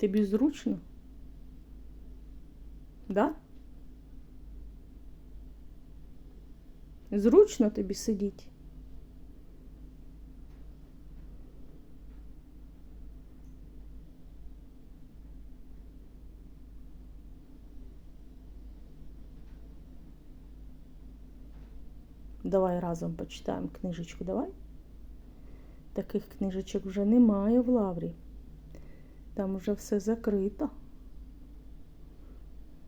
Тобі зручно? Да? Зручно тобі сидіти? Давай разом почитаємо книжечку, давай. Таких книжечок вже немає в лаврі. Там вже все закрито.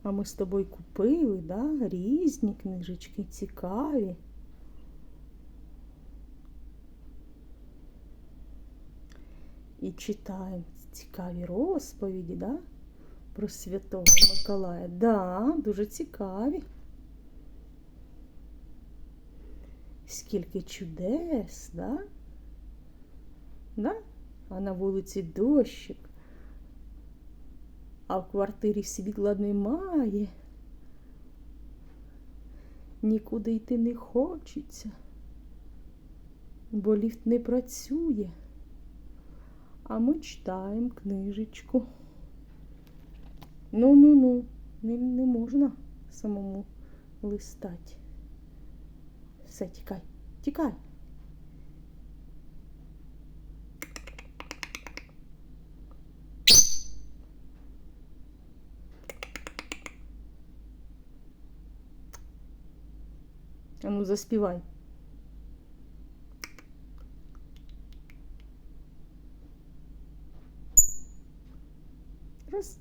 А ми з тобою купили, да? різні книжечки, цікаві. І читаємо цікаві розповіді, да? Про Святого Миколая. Да, дуже цікаві. Скільки чудес, да? Да? А на вулиці дощик, а в квартирі світла немає. Нікуди йти не хочеться, бо ліфт не працює. А ми читаємо книжечку. Ну-ну-ну, не, не можна самому листати. Все, тікай, тікай. А ну заспівай. Раз,